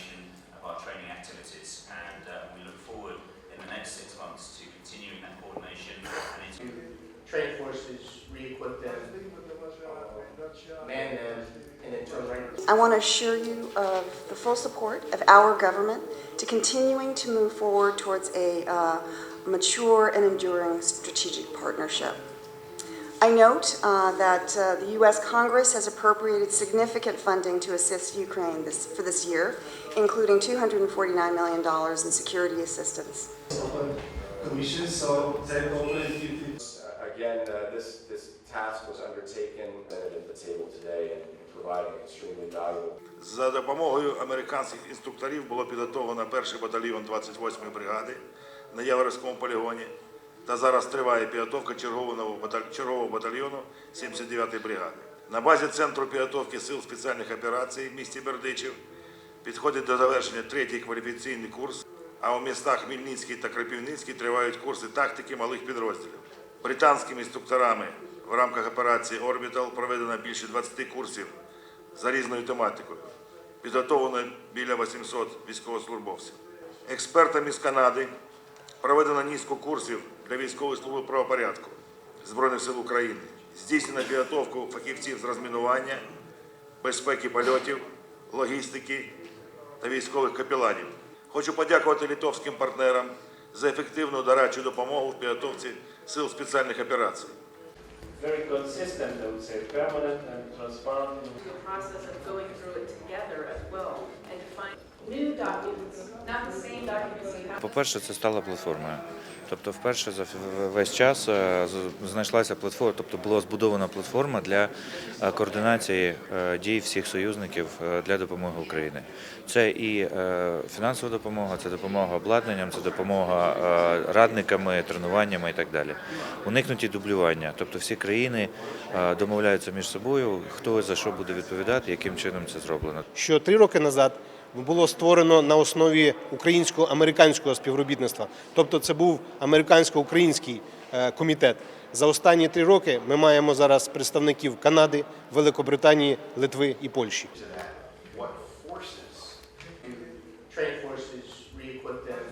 coordination of our training activities and uh, we look forward in the next six months to continuing that coordination and into train forces, re-equip them, man them, and then turn right. I want to assure you of the full support of our government to continuing to move forward towards a uh, mature and enduring strategic partnership. I note uh, that uh, the U.S. Congress has appropriated significant funding to assist Ukraine this, for this year, including $249 million in security assistance. commission, so they're going to Uh, Again, uh, this, this task was undertaken uh, at the table today and providing extremely valuable За допомогою американських інструкторів було підготовлено перший батальйон 28-ї бригади на Яворівському полігоні. Та зараз триває підготовка чергового баталь- чергового батальйону 79-ї бригади. На базі центру підготовки сил спеціальних операцій в місті Бердичів підходить до завершення третій кваліфікаційний курс, а у містах Хмельницький та Крапівницький тривають курси тактики малих підрозділів. Британськими інструкторами в рамках операції Орбітал проведено більше 20 курсів за різною тематикою. Підготовлено біля 800 військовослужбовців. Експертами з Канади проведено низку курсів для військової служби правопорядку Збройних сил України. Здійснено підготовку фахівців з розмінування, безпеки польотів, логістики та військових капеланів. Хочу подякувати литовським партнерам за ефективну дорадчу допомогу в підготовці сил спеціальних операцій. very consistent, I would say, permanent and transparent. the process of going through it together as well and to find new documents, not the same documents you have. По-перше, це стала платформою. Тобто, вперше за весь час е, знайшлася платформа, тобто була збудована платформа для е, координації е, дій всіх союзників для допомоги Україні. Це і фінансова допомога, це допомога обладнанням, це допомога радниками, тренуваннями і так далі. Уникнуті дублювання, тобто всі країни домовляються між собою, хто за що буде відповідати, яким чином це зроблено. що три роки назад було створено на основі українсько-американського співробітництва. Тобто, це був американсько-український е, комітет. За останні три роки ми маємо зараз представників Канади, Великобританії, Литви і Польщі. Train forces, re-equip them,